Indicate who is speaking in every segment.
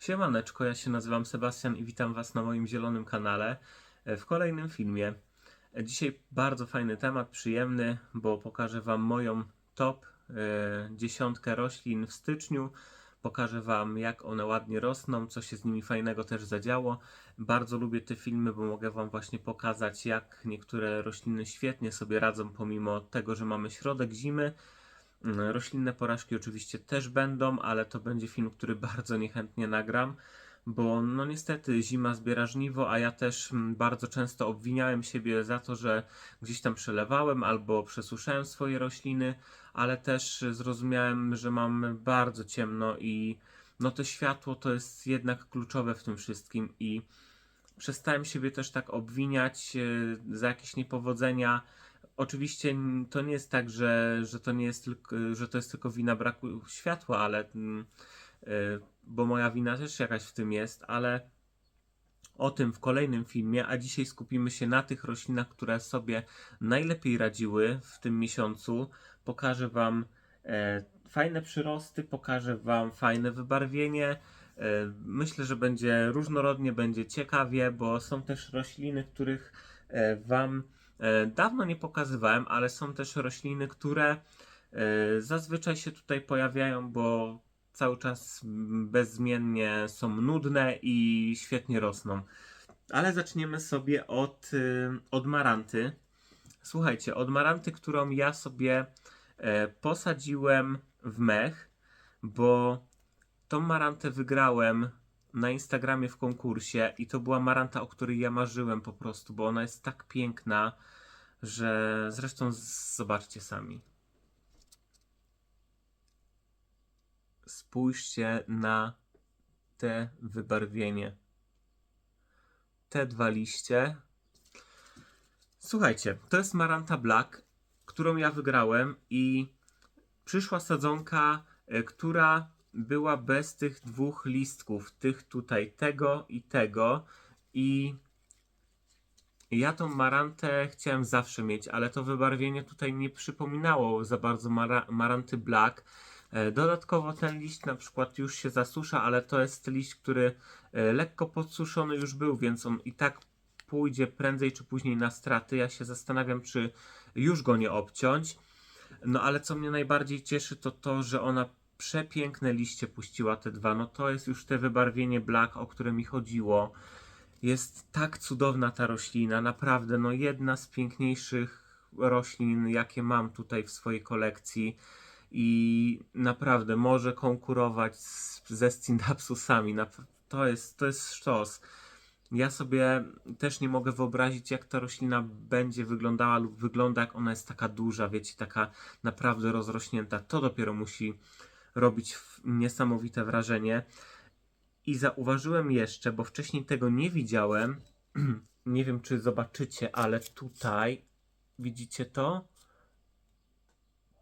Speaker 1: Siemaneczko, ja się nazywam Sebastian i witam Was na moim zielonym kanale e, w kolejnym filmie. E, Dzisiaj bardzo fajny temat, przyjemny, bo pokażę Wam moją top e, dziesiątkę roślin w styczniu. Pokażę Wam, jak one ładnie rosną, co się z nimi fajnego też zadziało. Bardzo lubię te filmy, bo mogę Wam właśnie pokazać, jak niektóre rośliny świetnie sobie radzą, pomimo tego, że mamy środek zimy. Mm, Roślinne porażki oczywiście też będą, ale to będzie film, który bardzo niechętnie nagram, bo no niestety zima zbiera żniwo, a ja też mm, bardzo często obwiniałem siebie za to, że gdzieś tam przelewałem albo przesuszałem swoje rośliny, ale też zrozumiałem, że mam bardzo ciemno i no to światło to jest jednak kluczowe w tym wszystkim i przestałem siebie też tak obwiniać e, za jakieś niepowodzenia. Oczywiście to nie jest tak, że, że to nie jest tylko, że to jest tylko wina braku światła, ale mm, e, bo moja wina też jakaś w tym jest, ale o tym w kolejnym filmie, a dzisiaj skupimy się na tych roślinach, które sobie najlepiej radziły w tym miesiącu. Pokażę Wam e, fajne przyrosty, pokażę Wam fajne wybarwienie. E, Myślę, że będzie różnorodnie, będzie ciekawie, bo są też rośliny, których Wam dawno nie pokazywałem, ale są też rośliny, które e, zazwyczaj się tutaj pojawiają, bo cały czas bezmiennie są nudne i świetnie rosną. Ale zaczniemy sobie od, y, od maranty. Słuchajcie, od maranty, którą ja sobie e, posadziłem w mech, bo tą marantę wygrałem na Instagramie w konkursie i to była maranta, o której ja marzyłem po prostu, bo ona jest tak piękna, że zresztą zobaczcie sami. Spójrzcie na te wybarwienie. Te dwa liście. Słuchajcie, to jest Maranta Black, którą ja wygrałem i przyszła sadzonka, e, która była bez tych dwóch listków, tych tutaj, tego i tego i ja tą marantę chciałem zawsze mieć, ale to wybarwienie tutaj nie przypominało za bardzo mara maranty black. E, Dodatkowo ten liść na przykład już się zasusza, ale to jest liść, który e, lekko podsuszony już był, więc on i tak pójdzie prędzej czy później na straty. Ja się zastanawiam, czy już go nie obciąć. No ale co mnie najbardziej cieszy, to to, że ona przepiękne liście puściła te dwa. No to jest już te wybarwienie black, o które mi chodziło. Jest tak cudowna ta roślina, naprawdę, no jedna z piękniejszych roślin, jakie mam tutaj w swojej kolekcji i naprawdę może konkurować z, ze Scindapsusami. To jest, to jest sztos. Ja sobie też nie mogę wyobrazić, jak ta roślina będzie wyglądała lub wygląda, jak ona jest taka duża, wiecie, taka naprawdę rozrośnięta. To dopiero musi robić niesamowite wrażenie. I zauważyłem jeszcze, bo wcześniej tego nie widziałem, nie wiem czy zobaczycie, ale tutaj widzicie to?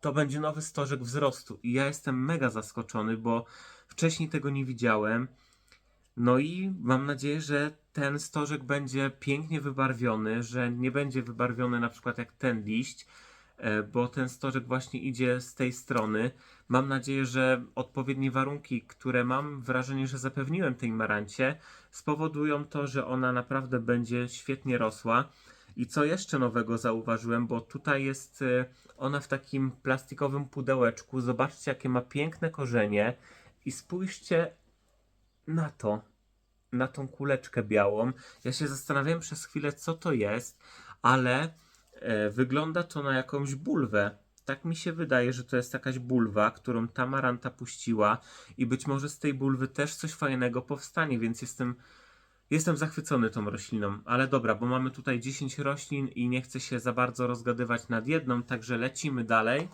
Speaker 1: To będzie nowy stożek wzrostu i ja jestem mega zaskoczony, bo wcześniej tego nie widziałem. No i mam nadzieję, że ten stożek będzie pięknie wybarwiony, że nie będzie wybarwiony na przykład jak ten liść, bo ten stożek właśnie idzie z tej strony. Mam nadzieję, że odpowiednie warunki, które mam wrażenie, że zapewniłem tej marancie, spowodują to, że ona naprawdę będzie świetnie rosła. I co jeszcze nowego zauważyłem, bo tutaj jest e, ona w takim plastikowym pudełeczku. Zobaczcie, jakie ma piękne korzenie i spójrzcie na to, na tą kuleczkę białą. Ja się zastanawiałem przez chwilę, co to jest, ale e, wygląda to na jakąś bulwę. Tak mi się wydaje, że to jest jakaś bulwa, którą ta maranta puściła i być może z tej bulwy też coś fajnego powstanie, więc jestem, jestem zachwycony tą rośliną. Ale dobra, bo mamy tutaj 10 roślin i nie chcę się za bardzo rozgadywać nad jedną, także lecimy dalej.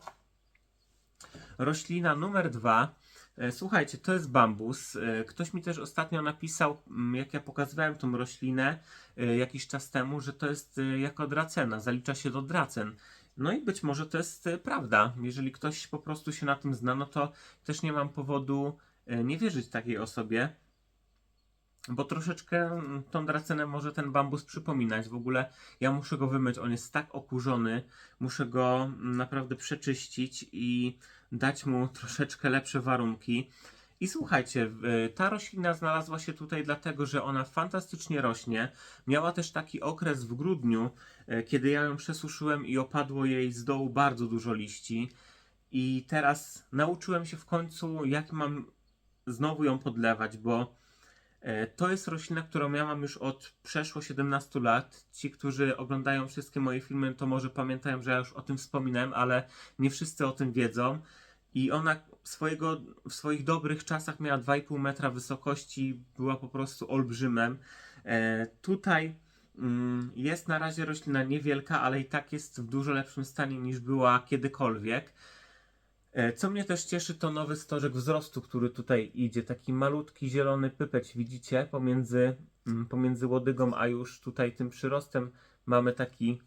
Speaker 1: Roślina numer dwa. E, Słuchajcie, to jest bambus. E, Ktoś mi też ostatnio napisał, mm, jak ja pokazywałem tą roślinę e, jakiś czas temu, że to jest jako dracena, zalicza się do dracen. No i być może to jest prawda. Jeżeli ktoś po prostu się na tym zna, no to też nie mam powodu nie wierzyć takiej osobie. Bo troszeczkę mm, tą dracenę może ten bambus przypominać. W ogóle ja muszę go wymyć. On jest tak okurzony. Muszę go mm, naprawdę przeczyścić i dać mu troszeczkę lepsze warunki. I słuchajcie, ta roślina znalazła się tutaj dlatego, że ona fantastycznie rośnie. Miała też taki okres w grudniu, e, kiedy ja ją przesuszyłem i opadło jej z dołu bardzo dużo liści. I teraz nauczyłem się w końcu, jak mam znowu ją podlewać, bo e, to jest roślina, którą ja mam już od przeszło 17 lat. Ci, którzy oglądają wszystkie moje filmy, to może pamiętają, że ja już o tym wspominałem, ale nie wszyscy o tym wiedzą. I ona swojego, w swoich dobrych czasach miała 2,5 metra wysokości, była po prostu olbrzymem. E, tutaj mm, jest na razie roślina niewielka, ale i tak jest w dużo lepszym stanie niż była kiedykolwiek. E, Co mnie też cieszy, to nowy stożek wzrostu, który tutaj idzie. Taki malutki zielony pypeć, widzicie, pomiędzy, mm, pomiędzy łodygą, a już tutaj tym przyrostem mamy taki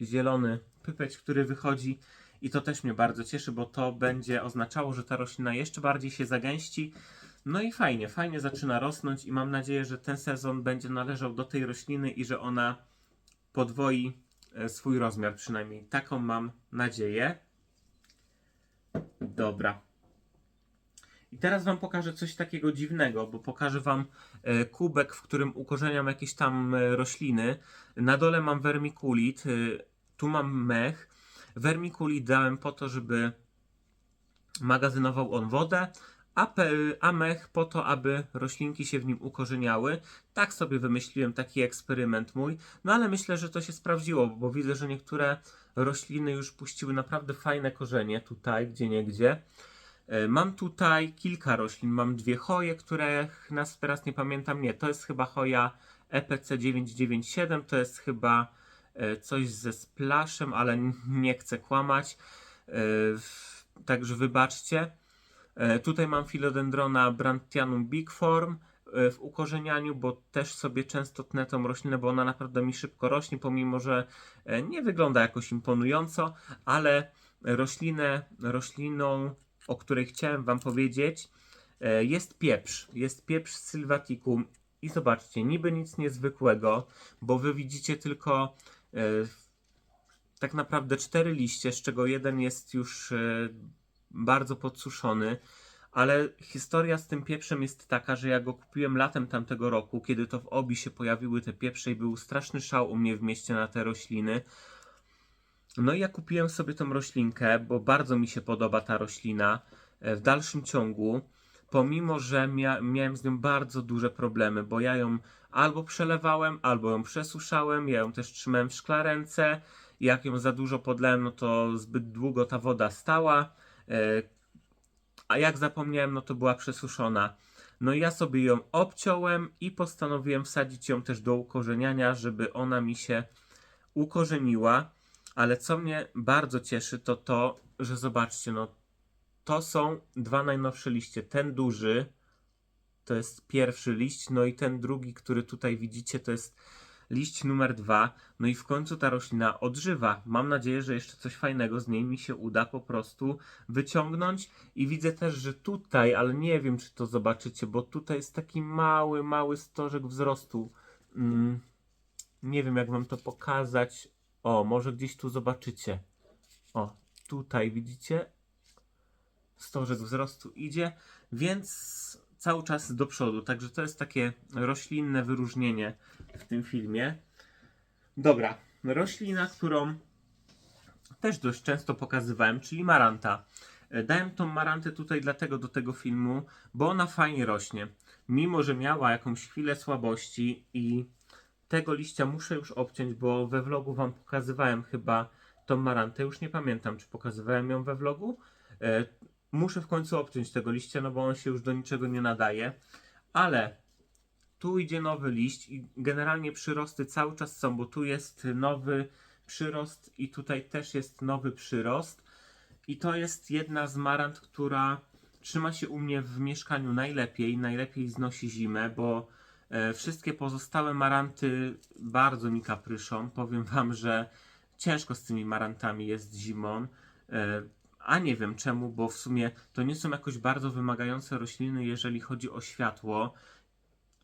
Speaker 1: zielony pypeć, który wychodzi. I to też mnie bardzo cieszy, bo to będzie oznaczało, że ta roślina jeszcze bardziej się zagęści. No i fajnie, fajnie zaczyna rosnąć i mam nadzieję, że ten sezon będzie należał do tej rośliny i że ona podwoi e, swój rozmiar, przynajmniej taką mam nadzieję. Dobra. I teraz Wam pokażę coś takiego dziwnego, bo pokażę Wam e, kubek, w którym ukorzeniam jakieś tam e, rośliny. Na dole mam vermiculit, e, tu mam mech. Vermiculit dałem po to, żeby magazynował on wodę, a, a mech po to, aby roślinki się w nim ukorzeniały. Tak sobie wymyśliłem taki eksperyment mój. No ale myślę, że to się sprawdziło, bo widzę, że niektóre rośliny już puściły naprawdę fajne korzenie tutaj, gdzie niegdzie. E, Mam tutaj kilka roślin. Mam dwie choje, których nas teraz nie pamiętam. Nie, to jest chyba choja EPC 997. To jest chyba coś ze splaszem, ale nie chcę kłamać. E, Także wybaczcie. E, Tutaj mam Philodendrona Brandtianum bigform e, w ukorzenianiu, bo też sobie często tnę tą roślinę, bo ona naprawdę mi szybko rośnie, pomimo że e, nie wygląda jakoś imponująco, ale roślinę, rośliną, o której chciałem Wam powiedzieć, e, jest pieprz. Jest pieprz sylvaticum i zobaczcie, niby nic niezwykłego, bo Wy widzicie tylko e, tak naprawdę cztery liście, z czego jeden jest już e, bardzo podsuszony. Ale historia z tym pieprzem jest taka, że ja go kupiłem latem tamtego roku, kiedy to w obi się pojawiły te pieprze i był straszny szał u mnie w mieście na te rośliny. No i ja kupiłem sobie tą roślinkę, bo bardzo mi się podoba ta roślina e, w dalszym ciągu. Pomimo, że mia miałem z nią bardzo duże problemy, bo ja ją albo przelewałem, albo ją przesuszałem, ja ją też trzymałem w szklarence. Jak ją za dużo podlałem, no to zbyt długo ta woda stała. E, a jak zapomniałem, no to była przesuszona. No i ja sobie ją obciąłem i postanowiłem wsadzić ją też do ukorzeniania, żeby ona mi się ukorzeniła. Ale co mnie bardzo cieszy, to to, że zobaczcie, no to są dwa najnowsze liście. Ten duży to jest pierwszy liść, no i ten drugi, który tutaj widzicie, to jest liść numer dwa. No i w końcu ta roślina odżywa. Mam nadzieję, że jeszcze coś fajnego z niej mi się uda po prostu wyciągnąć. I widzę też, że tutaj, ale nie wiem, czy to zobaczycie, bo tutaj jest taki mały, mały stożek wzrostu. Mm, nie wiem, jak wam to pokazać. O, może gdzieś tu zobaczycie. O, tutaj widzicie? Stożek wzrostu idzie, więc cały czas do przodu. Także to jest takie roślinne wyróżnienie w tym filmie. Dobra, roślina, którą też dość często pokazywałem, czyli maranta. E, Dałem tą marantę tutaj dlatego do tego filmu, bo ona fajnie rośnie. Mimo, że miała jakąś chwilę słabości i tego liścia muszę już obciąć, bo we vlogu wam pokazywałem chyba tą marantę. Już nie pamiętam, czy pokazywałem ją we vlogu. E, muszę w końcu obciąć tego liścia, no bo on się już do niczego nie nadaje. Ale tu idzie nowy liść i generalnie przyrosty cały czas są, bo tu jest nowy przyrost i tutaj też jest nowy przyrost. I to jest jedna z marant, która trzyma się u mnie w mieszkaniu najlepiej, najlepiej znosi zimę, bo e, wszystkie pozostałe maranty bardzo mi kapryszą. Powiem wam, że ciężko z tymi marantami jest zimą. A nie wiem czemu, bo w sumie to nie są jakoś bardzo wymagające rośliny, jeżeli chodzi o światło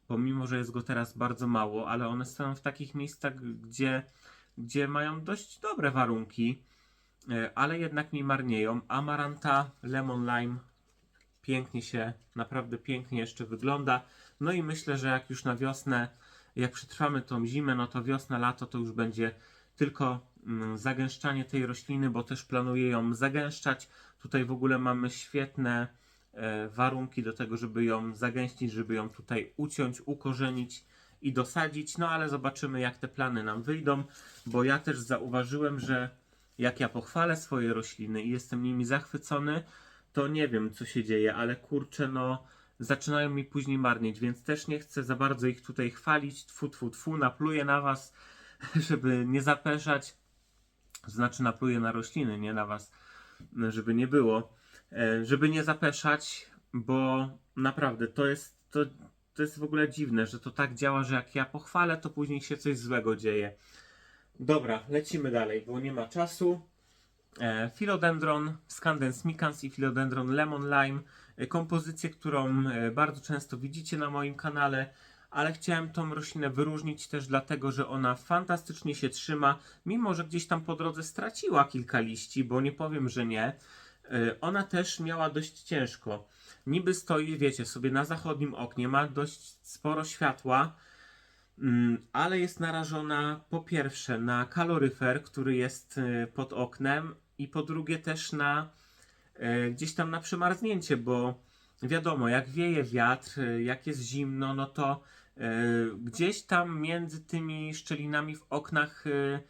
Speaker 1: pomimo że jest go teraz bardzo mało, ale one stoją w takich miejscach, gdzie, gdzie mają dość dobre warunki, e, ale jednak mi marnieją. Amaranta Lemon Lime pięknie się, naprawdę pięknie jeszcze wygląda. No i myślę, że jak już na wiosnę, jak przetrwamy tą zimę, no to wiosna, lato to już będzie tylko zagęszczanie tej rośliny, bo też planuję ją zagęszczać. Tutaj w ogóle mamy świetne e, warunki do tego, żeby ją zagęścić, żeby ją tutaj uciąć, ukorzenić i dosadzić. No ale zobaczymy, jak te plany nam wyjdą, bo ja też zauważyłem, że jak ja pochwalę swoje rośliny i jestem nimi zachwycony, to nie wiem, co się dzieje, ale kurczę, no zaczynają mi później marnieć, więc też nie chcę za bardzo ich tutaj chwalić. Tfu, tfu, tfu, napluję na was, żeby nie zapeszać. Znaczy napluję na rośliny, nie na was, żeby nie było. E, Żeby nie zapeszać, bo naprawdę to jest, to, to jest w ogóle dziwne, że to tak działa, że jak ja pochwalę, to później się coś złego dzieje. Dobra, lecimy dalej, bo nie ma czasu. E, Philodendron Scandens micans i Philodendron Lemon Lime. E, kompozycję, którą e, bardzo często widzicie na moim kanale, ale chciałem tą roślinę wyróżnić też dlatego, że ona fantastycznie się trzyma, mimo że gdzieś tam po drodze straciła kilka liści, bo nie powiem, że nie. E, Ona też miała dość ciężko. Niby stoi, wiecie, sobie na zachodnim oknie, ma dość sporo światła, Mm, ale jest narażona po pierwsze na kaloryfer, który jest y, pod oknem, i po drugie też na e, gdzieś tam na przemarznięcie, bo wiadomo, jak wieje wiatr, y, jak jest zimno, no to gdzieś tam między tymi szczelinami w oknach y,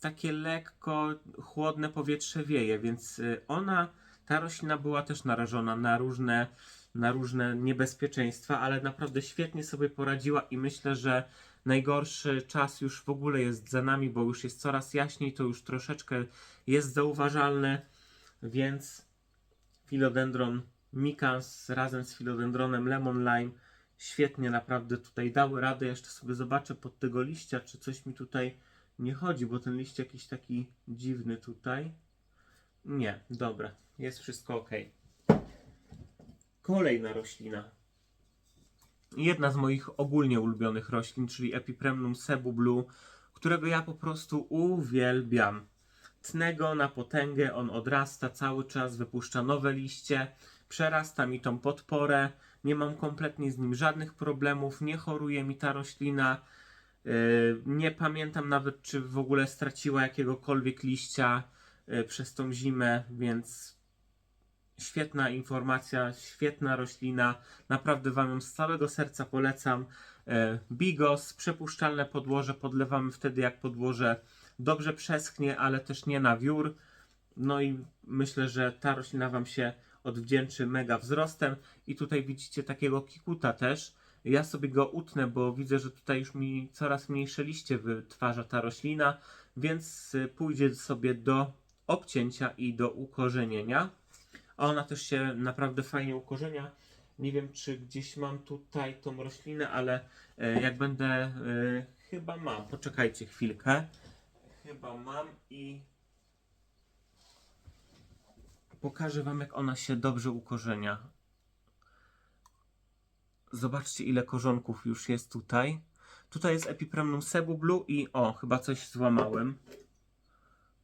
Speaker 1: takie lekko chłodne powietrze wieje, więc y, ona, ta roślina była też narażona na różne, na różne niebezpieczeństwa, ale naprawdę świetnie sobie poradziła i myślę, że najgorszy czas już w ogóle jest za nami, bo już jest coraz jaśniej, to już troszeczkę jest zauważalne, więc Philodendron Micans razem z Philodendronem Lemon Lime świetnie naprawdę tutaj dały radę. Jeszcze sobie zobaczę pod tego liścia, czy coś mi tutaj nie chodzi, bo ten liść jakiś taki dziwny tutaj. Nie, dobra, jest wszystko ok. Kolejna roślina. Jedna z moich ogólnie ulubionych roślin, czyli Epipremnum Cebu Blue, którego ja po prostu uwielbiam. Tnę go na potęgę, on odrasta cały czas, wypuszcza nowe liście, przerasta mi tą podporę, nie mam kompletnie z nim żadnych problemów, nie choruje mi ta roślina. Yy, Nie pamiętam nawet, czy w ogóle straciła jakiegokolwiek liścia yy, przez tą zimę, więc świetna informacja, świetna roślina. Naprawdę Wam ją z całego serca polecam. E, Bigos, przepuszczalne podłoże, podlewamy wtedy jak podłoże dobrze przeschnie, ale też nie na wiór. No i myślę, że ta roślina Wam się odwdzięczy mega wzrostem. I tutaj widzicie takiego kikuta też. Ja sobie go utnę, bo widzę, że tutaj już mi coraz mniejsze liście wytwarza ta roślina, więc y, pójdzie sobie do obcięcia i do ukorzenienia. A ona też się naprawdę fajnie ukorzenia. Nie wiem, czy gdzieś mam tutaj tą roślinę, ale e, jak będę. E, chyba mam. Poczekajcie chwilkę. Chyba mam i. Pokażę Wam, jak ona się dobrze ukorzenia. Zobaczcie, ile korzonków już jest tutaj. Tutaj jest Epipremnum Cebu Blue i o, chyba coś złamałem.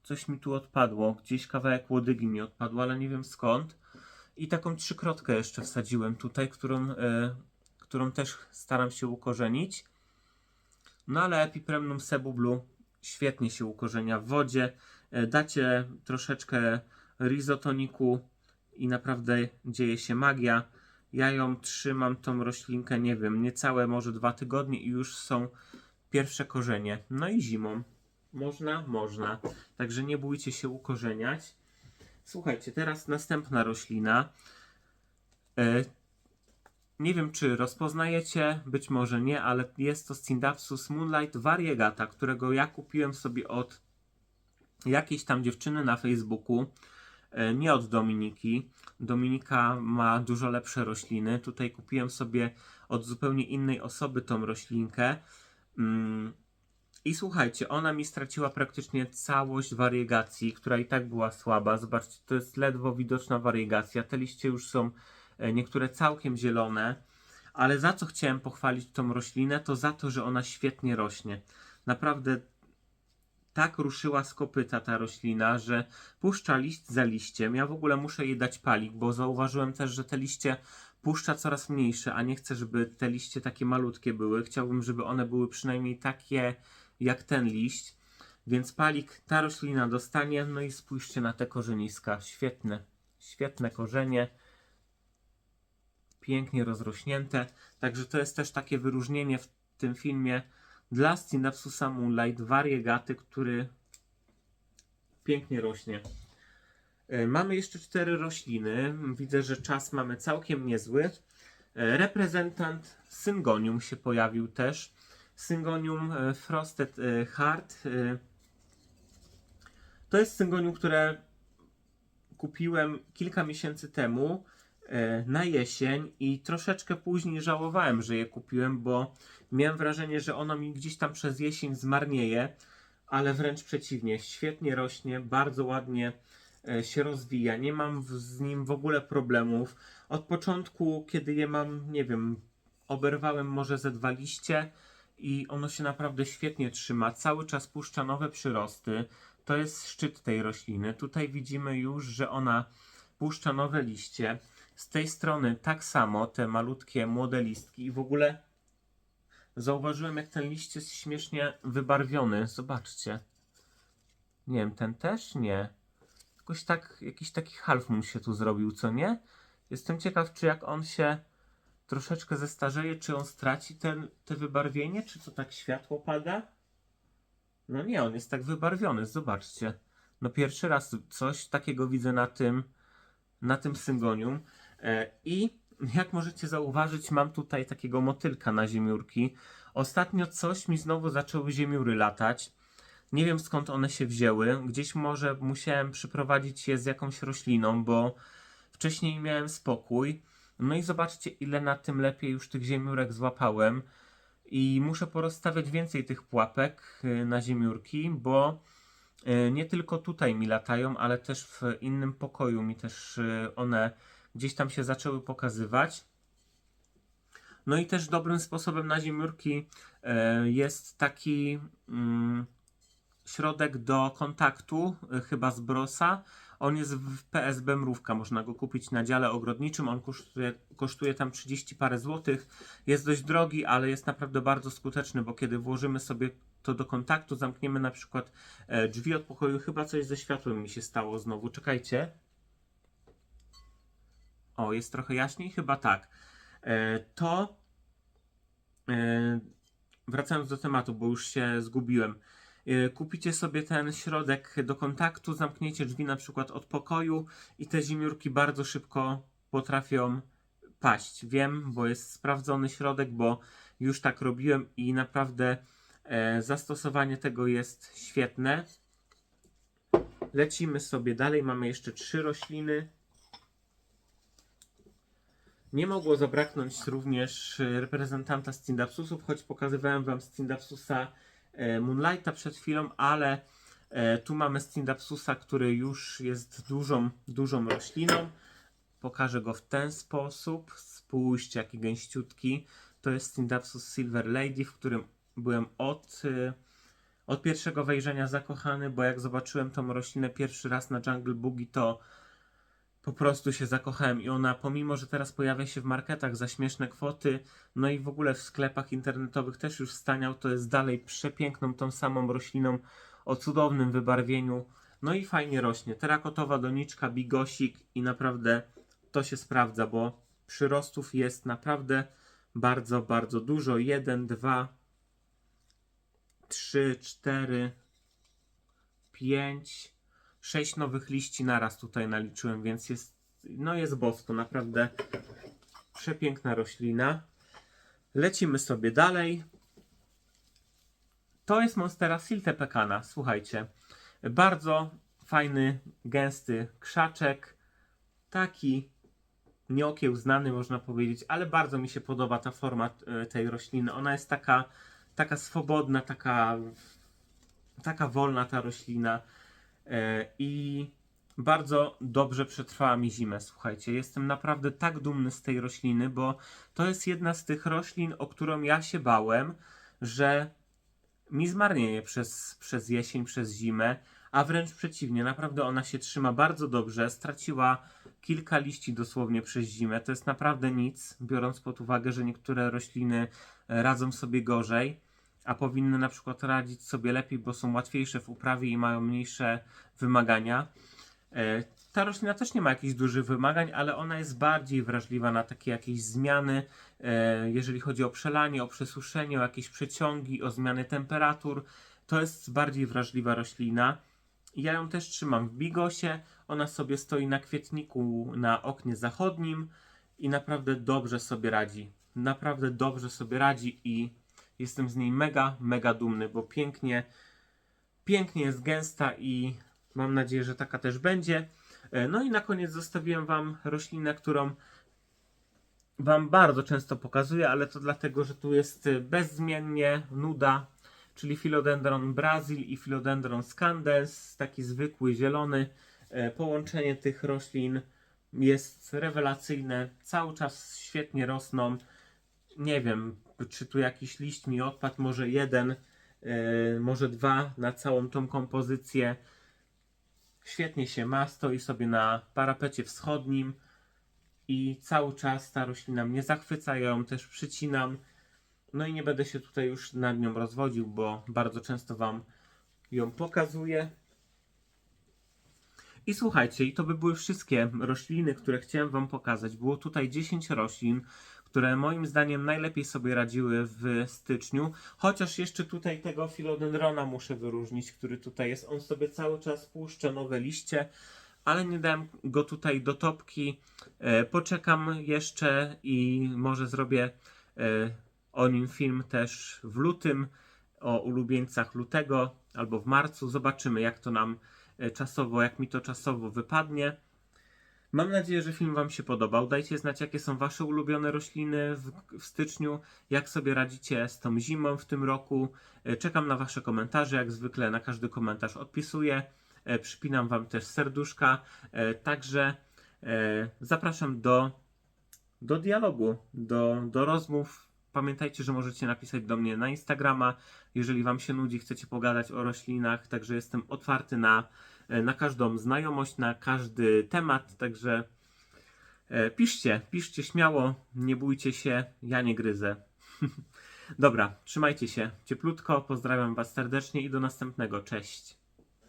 Speaker 1: Coś mi tu odpadło. Gdzieś kawałek łodygi mi odpadło, ale nie wiem skąd. I taką trzykrotkę jeszcze wsadziłem tutaj, którą, e, którą też staram się ukorzenić. No ale Epipremnum Cebu Blue świetnie się ukorzenia w wodzie. E, dacie troszeczkę rizotoniku i naprawdę dzieje się magia. Ja ją trzymam, tą roślinkę, nie wiem, niecałe może dwa tygodnie i już są pierwsze korzenie. No i zimą. Można? Można. Także nie bójcie się ukorzeniać. Słuchajcie, teraz następna roślina. E, nie wiem, czy rozpoznajecie, być może nie, ale jest to Scindapsus Moonlight Variegata, którego ja kupiłem sobie od jakiejś tam dziewczyny na Facebooku, nie od Dominiki. Dominika ma dużo lepsze rośliny. Tutaj kupiłem sobie od zupełnie innej osoby tą roślinkę. Mm, I słuchajcie, ona mi straciła praktycznie całość wariegacji, która i tak była słaba. Zobaczcie, to jest ledwo widoczna wariegacja. Te liście już są e, niektóre całkiem zielone. Ale za co chciałem pochwalić tą roślinę, to za to, że ona świetnie rośnie. Naprawdę tak ruszyła z kopyta ta roślina, że puszcza liść za liściem. Ja w ogóle muszę jej dać palik, bo zauważyłem też, że te liście puszcza coraz mniejsze, a nie chcę, żeby te liście takie malutkie były. Chciałbym, żeby one były przynajmniej takie jak ten liść. Więc palik ta roślina dostanie. No i spójrzcie na te korzeniska. Świetne, świetne korzenie. Pięknie rozrośnięte. Także to jest też takie wyróżnienie w tym filmie dla Scindapsusa Moonlight wariegaty, który pięknie rośnie. E, Mamy jeszcze cztery rośliny. Widzę, że czas mamy całkiem niezły. E, Reprezentant Syngonium się pojawił też. Syngonium e, Frosted Heart. To jest syngonium, które kupiłem kilka miesięcy temu na jesień i troszeczkę później żałowałem, że je kupiłem, bo miałem wrażenie, że ono mi gdzieś tam przez jesień zmarnieje, ale wręcz przeciwnie, świetnie rośnie, bardzo ładnie e, się rozwija, nie mam z nim w ogóle problemów. Od początku, kiedy je mam, nie wiem, oberwałem może ze dwa liście i ono się naprawdę świetnie trzyma, cały czas puszcza nowe przyrosty. To jest szczyt tej rośliny. Tutaj widzimy już, że ona puszcza nowe liście. Z tej strony tak samo te malutkie młode listki i w ogóle zauważyłem jak ten liść jest śmiesznie wybarwiony. Zobaczcie. Nie wiem, ten też nie. Jakoś tak, jakiś taki half moon się tu zrobił, co nie? Jestem ciekaw, czy jak on się troszeczkę zestarzeje, czy on straci ten, te wybarwienie, czy to tak światło pada? No nie, on jest tak wybarwiony, zobaczcie. No pierwszy raz coś takiego widzę na tym, na tym syngonium. E, I jak możecie zauważyć, mam tutaj takiego motylka na ziemiórki. Ostatnio coś mi znowu zaczęły ziemiury latać. Nie wiem skąd one się wzięły. Gdzieś może musiałem przyprowadzić je z jakąś rośliną, bo wcześniej miałem spokój. No i zobaczcie, ile na tym lepiej już tych ziemiórek złapałem. I muszę porozstawiać więcej tych pułapek y, na ziemiórki, bo y, nie tylko tutaj mi latają, ale też w innym pokoju mi też y, one gdzieś tam się zaczęły pokazywać. No i też dobrym sposobem na ziemiórki e, jest taki mm, środek do kontaktu, e, chyba z Brosa. On jest w PSB Mrówka, można go kupić na dziale ogrodniczym. On kosztuje, kosztuje tam 30 parę złotych. Jest dość drogi, ale jest naprawdę bardzo skuteczny, bo kiedy włożymy sobie to do kontaktu, zamkniemy na przykład e, drzwi od pokoju, chyba coś ze światłem mi się stało znowu. Czekajcie. O, jest trochę jaśniej? Chyba tak. E, to e, wracając do tematu, bo już się zgubiłem. E, kupicie sobie ten środek do kontaktu, zamkniecie drzwi na przykład od pokoju i te zimiurki bardzo szybko potrafią paść. Wiem, bo jest sprawdzony środek, bo już tak robiłem i naprawdę zastosowanie tego jest świetne. Lecimy sobie dalej. Mamy jeszcze trzy rośliny. Nie mogło zabraknąć również e, reprezentanta Scindapsusów, choć pokazywałem Wam Scindapsusa e, Moonlighta przed chwilą, ale e, tu mamy Scindapsusa, który już jest dużą, dużą rośliną. Pokażę go w ten sposób. Spójrzcie, jaki gęściutki. To jest Scindapsus Silver Lady, w którym byłem od, od pierwszego wejrzenia zakochany, bo jak zobaczyłem tą roślinę pierwszy raz na Jungle Boogie, to po prostu się zakochałem i ona, pomimo że teraz pojawia się w marketach za śmieszne kwoty, no i w ogóle w sklepach internetowych też już staniał, to jest dalej przepiękną tą samą rośliną o cudownym wybarwieniu. No i fajnie rośnie. Terakotowa doniczka, bigosik i naprawdę to się sprawdza, bo przyrostów jest naprawdę bardzo, bardzo dużo. Jeden, dwa, trzy, cztery, pięć, sześć nowych liści naraz tutaj naliczyłem, więc jest, no jest bosko, naprawdę przepiękna roślina. Lecimy sobie dalej. To jest Monstera Silte Pekana, słuchajcie. Bardzo fajny, gęsty krzaczek. Taki nieokiełznany można powiedzieć, ale bardzo mi się podoba ta forma e, tej rośliny. Ona jest taka, taka swobodna, taka, taka wolna ta roślina. E, I bardzo dobrze przetrwała mi zimę. Słuchajcie, jestem naprawdę tak dumny z tej rośliny, bo to jest jedna z tych roślin, o którą ja się bałem, że mi zmarnieje przez, przez jesień, przez zimę, a wręcz przeciwnie, naprawdę ona się trzyma bardzo dobrze. Straciła kilka liści dosłownie przez zimę. To jest naprawdę nic, biorąc pod uwagę, że niektóre rośliny radzą sobie gorzej, a powinny na przykład radzić sobie lepiej, bo są łatwiejsze w uprawie i mają mniejsze wymagania. E, Ta roślina też nie ma jakichś dużych wymagań, ale ona jest bardziej wrażliwa na takie jakieś zmiany, e, jeżeli chodzi o przelanie, o przesuszenie, o jakieś przeciągi, o zmiany temperatur. To jest bardziej wrażliwa roślina. Ja ją też trzymam w bigosie. Ona sobie stoi na kwietniku na oknie zachodnim i naprawdę dobrze sobie radzi. Naprawdę dobrze sobie radzi i jestem z niej mega, mega dumny, bo pięknie, pięknie jest gęsta i mam nadzieję, że taka też będzie. E, No i na koniec zostawiłem Wam roślinę, którą Wam bardzo często pokazuję, ale to dlatego, że tu jest e, bezzmiennie nuda, czyli Philodendron Brazil i Philodendron scandens, taki zwykły zielony. E, Połączenie tych roślin jest rewelacyjne, cały czas świetnie rosną. Nie wiem, czy tu jakiś liść mi odpadł, może jeden, e, może dwa na całą tą kompozycję. Świetnie się ma, stoi sobie na parapecie wschodnim i cały czas ta roślina mnie zachwyca, ja ją też przycinam. No i nie będę się tutaj już nad nią rozwodził, bo bardzo często Wam ją pokazuję. I słuchajcie, i to by były wszystkie rośliny, które chciałem Wam pokazać. Było tutaj 10 roślin, które moim zdaniem najlepiej sobie radziły w styczniu. Chociaż jeszcze tutaj tego filodendrona muszę wyróżnić, który tutaj jest. On sobie cały czas puszcza nowe liście, ale nie dałem go tutaj do topki. E, poczekam jeszcze i może zrobię e, o nim film też w lutym, o ulubieńcach lutego albo w marcu. Zobaczymy, jak to nam e, czasowo, jak mi to czasowo wypadnie. Mam nadzieję, że film Wam się podobał. Dajcie znać, jakie są Wasze ulubione rośliny w, w styczniu, jak sobie radzicie z tą zimą w tym roku. E, Czekam na Wasze komentarze, jak zwykle na każdy komentarz odpisuję. E, Przypinam Wam też serduszka. E, Także zapraszam do, do dialogu, do, do rozmów. Pamiętajcie, że możecie napisać do mnie na Instagrama, jeżeli Wam się nudzi, chcecie pogadać o roślinach. Także jestem otwarty na, na każdą znajomość, na każdy temat. Także e, piszcie, piszcie śmiało, nie bójcie się, ja nie gryzę. Dobra, trzymajcie się cieplutko, pozdrawiam Was serdecznie i do następnego. Cześć.